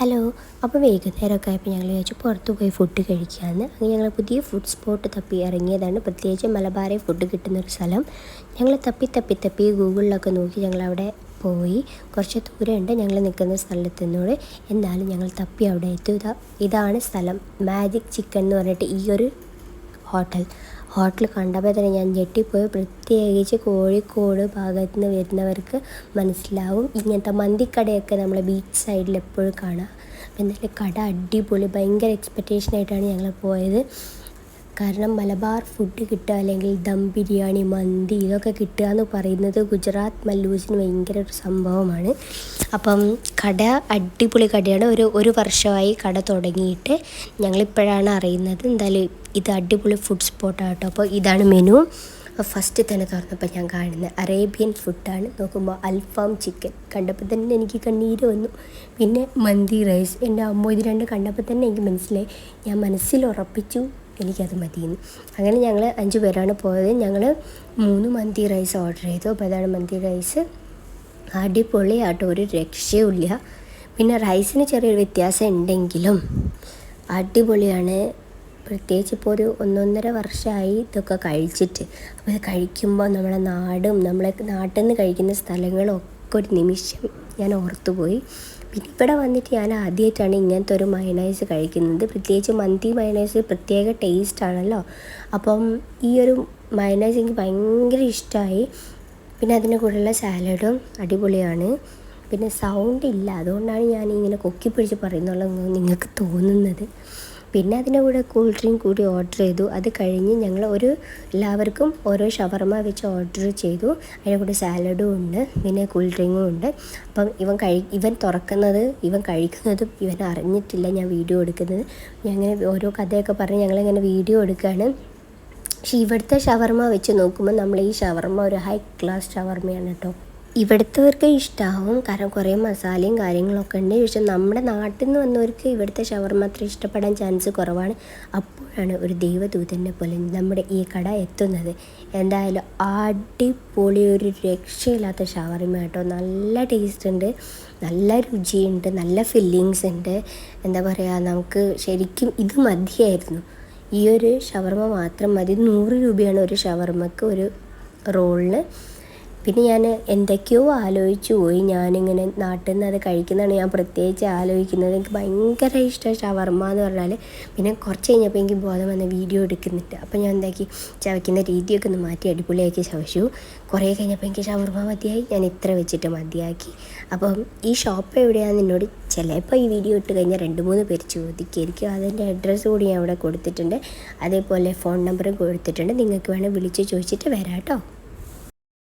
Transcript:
Hello അപ്പോൾ വൈകുന്നേരമൊക്കെ ആയപ്പോൾ ഞങ്ങൾ വിചാരിച്ചു പുറത്ത് പോയി ഫുഡ് കഴിക്കാമെന്ന്. അങ്ങനെ ഞങ്ങൾ പുതിയ ഫുഡ് സ്പോട്ട് തപ്പി ഇറങ്ങിയതാണ്. പ്രത്യേകിച്ച് മലബാറെ ഫുഡ് കിട്ടുന്നൊരു സ്ഥലം. ഞങ്ങൾ തപ്പി തപ്പി തപ്പി ഗൂഗിളിലൊക്കെ നോക്കി ഞങ്ങൾ അവിടെ പോയി. കുറച്ച് ദൂരമുണ്ട് ഞങ്ങൾ നിൽക്കുന്ന സ്ഥലത്തുനിന്നോട് എന്നാലും ഞങ്ങൾ തപ്പി അവിടെ എത്തി. ഇതാണ് സ്ഥലം. മാജിക് ചിക്കൻ എന്ന് പറഞ്ഞിട്ട് ഈ ഒരു ഹോട്ടൽ. ഹോട്ടൽ കണ്ടപ്പോൾ തന്നെ ഞാൻ ഞെട്ടിപ്പോയി. പ്രത്യേകിച്ച് കോഴിക്കോട് ഭാഗത്ത് നിന്ന് വരുന്നവർക്ക് മനസ്സിലാവും. ഇങ്ങനത്തെ മന്തിക്കടയൊക്കെ നമ്മളെ ബീച്ച് സൈഡിൽ എപ്പോഴും കാണാം. എന്നാലും കട അടിപൊളി. ഭയങ്കര എക്സ്പെക്റ്റേഷനായിട്ടാണ് ഞങ്ങൾ പോയത്. കാരണം മലബാർ ഫുഡ് കിട്ടുക അല്ലെങ്കിൽ ദം ബിരിയാണി മന്തി ഇതൊക്കെ കിട്ടുക എന്ന് പറയുന്നത് ഗുജറാത്ത് മല്ലൂസിന് ഭയങ്കര ഒരു സംഭവമാണ്. അപ്പം കട അടിപൊളി കടയാണ്. ഒരു ഒരു വർഷമായി കട തുടങ്ങിയിട്ട് ഞങ്ങളിപ്പോഴാണ് അറിയുന്നത്. എന്തായാലും ഇത് അടിപൊളി ഫുഡ് സ്പോട്ടാണ് കേട്ടോ. അപ്പോൾ ഇതാണ് മെനു ഫസ്റ്റ് തന്നെ തുറന്നപ്പോൾ ഞാൻ കാണുന്നത് അറേബ്യൻ ഫുഡാണ് നോക്കുമ്പോൾ അൽഫാം ചിക്കൻ. കണ്ടപ്പോൾ തന്നെ എനിക്ക് കണ്ണീര് വന്നു. പിന്നെ മന്തി റൈസ്. എന്റെ അമ്മ ഇത് രണ്ട് കണ്ടപ്പോൾ തന്നെ എനിക്ക് മനസ്സിലായി. ഞാൻ മനസ്സിൽ ഉറപ്പിച്ചു. എനിക്കത് മതിയെന്ന്. അങ്ങനെ ഞങ്ങൾ അഞ്ച് പേരാണ് പോയത്. ഞങ്ങൾ മൂന്ന് മന്തി റൈസ് ഓർഡർ ചെയ്തു. അപ്പോൾ അതാണ് മന്തി റൈസ്. അടിപൊളിയാട്ടോ ഒരു രക്ഷയുമില്ല. പിന്നെ റൈസിന് ചെറിയൊരു വ്യത്യാസം ഉണ്ടെങ്കിലും അടിപൊളിയാണ്. പ്രത്യേകിച്ച് ഇപ്പോൾ ഒരു ഒന്നൊന്നര വർഷമായി ഇതൊക്കെ കഴിച്ചിട്ട്. അപ്പോൾ ഇത് കഴിക്കുമ്പോൾ നമ്മുടെ നാടും നമ്മളെ നാട്ടിൽ നിന്ന് കഴിക്കുന്ന സ്ഥലങ്ങളും ഒക്കെ ഒരു നിമിഷം ഞാൻ ഓർത്തുപോയി പിന്നെ ഇവിടെ വന്നിട്ട് ഞാൻ ആദ്യമായിട്ടാണ് ഇങ്ങനത്തെ ഒരു മയണൈസ് കഴിക്കുന്നത്. പ്രത്യേകിച്ച് മന്തി മയണൈസ് പ്രത്യേക ടേസ്റ്റ് ആണല്ലോ. അപ്പം ഈ ഒരു മയണൈസ് എനിക്ക് ഭയങ്കര ഇഷ്ടമായി പിന്നെ അതിന്റെ കൂടെയുള്ള സാലഡും അടിപൊളിയാണ്. പിന്നെ സൗണ്ട് ഇല്ല. അതുകൊണ്ടാണ് ഞാൻ ഇങ്ങനെ കൊക്കി പിടിച്ച് പറയുന്നുള്ളത് നിങ്ങൾക്ക് തോന്നുന്നത്. പിന്നെ അതിന്റെ കൂടെ കൂൾ ഡ്രിങ്ക് കൂടി ഓർഡർ ചെയ്തു. അത് കഴിഞ്ഞ് ഞങ്ങൾ ഒരു എല്ലാവർക്കും ഓരോ ഷവർമ വെച്ച് ഓർഡർ ചെയ്തു. അതിന്റെ കൂടെ സാലഡും ഉണ്ട്. പിന്നെ കൂൾ ഡ്രിങ്കും ഉണ്ട്. അപ്പം ഇവൻ കഴി ഇവൻ തുറക്കുന്നത് ഇവൻ കഴിക്കുന്നതും ഇവൻ അറിഞ്ഞിട്ടില്ല ഞാൻ വീഡിയോ എടുക്കുന്നത്. ഞാൻ അങ്ങനെ ഓരോ കഥയൊക്കെ പറഞ്ഞ് ഞങ്ങളിങ്ങനെ വീഡിയോ എടുക്കുകയാണ്. പക്ഷേ ഇവിടുത്തെ ഷവർമ വെച്ച് നോക്കുമ്പോൾ നമ്മൾ ഈ ഷവർമ ഒരു ഹൈ ക്ലാസ് ഷവർമയാണ് കേട്ടോ. ഇവിടുത്തവർക്ക് ഇഷ്ടമാവും കാരണം കുറേ മസാലയും കാര്യങ്ങളൊക്കെ ഉണ്ട്. പക്ഷെ നമ്മുടെ നാട്ടിൽ നിന്ന് വന്നവർക്ക് ഇവിടുത്തെ ഷവർമ അത്ര ഇഷ്ടപ്പെടാൻ ചാൻസ് കുറവാണ്. അപ്പോഴാണ് ഒരു ദൈവദൂതനെ പോലെ നമ്മുടെ ഈ കട എത്തുന്നത്. എന്തായാലും അടിപൊളി ഒരു രക്ഷയില്ലാത്ത ഷവർമ കേട്ടോ. നല്ല ടേസ്റ്റ് ഉണ്ട്. നല്ല രുചിയുണ്ട്. നല്ല ഫില്ലിങ്സ് ഉണ്ട്. എന്താ പറയുക നമുക്ക് ശരിക്കും ഇത് മതിയായിരുന്നു. ഈ ഒരു ഷവർമ മാത്രം മതി. നൂറ് രൂപയാണ് ഒരു ഷവർമക്ക് ഒരു റോളിന് പിന്നെ ഞാൻ എന്തൊക്കെയോ ആലോചിച്ചു പോയി. ഞാനിങ്ങനെ നാട്ടിൽ നിന്ന് അത് കഴിക്കുന്നതാണ് ഞാൻ പ്രത്യേകിച്ച് ആലോചിക്കുന്നത്. എനിക്ക് ഭയങ്കര ഇഷ്ടം ഷവർമ്മ എന്ന് പറഞ്ഞാൽ പിന്നെ കുറച്ച് കഴിഞ്ഞപ്പോൾ എനിക്ക് ബോധം വന്ന വീഡിയോ എടുക്കുന്നുണ്ട്. അപ്പോൾ ഞാൻ എന്താക്കി? ചവയ്ക്കുന്ന രീതിയൊക്കെ ഒന്ന് മാറ്റി അടിപൊളിയാക്കി ചവച്ചു. കുറേ കഴിഞ്ഞപ്പോൾ എനിക്ക് ഷവർമ്മ മതിയായി. ഞാൻ ഇത്ര വെച്ചിട്ട് മതിയാക്കി. അപ്പം ഈ ഷോപ്പ് എവിടെയാണെന്ന് എന്നോട് ചിലപ്പോൾ ഈ വീഡിയോ ഇട്ട് കഴിഞ്ഞാൽ രണ്ട് മൂന്ന് പേര് ചോദിക്കുമായിരിക്കും. അതിന്റെ അഡ്രസ്സ് കൂടി ഞാൻ ഇവിടെ കൊടുത്തിട്ടുണ്ട്. അതേപോലെ ഫോൺ നമ്പറും കൊടുത്തിട്ടുണ്ട്. നിങ്ങൾക്ക് വേണമെങ്കിൽ വിളിച്ച് ചോദിച്ചിട്ട് വരാം കേട്ടോ.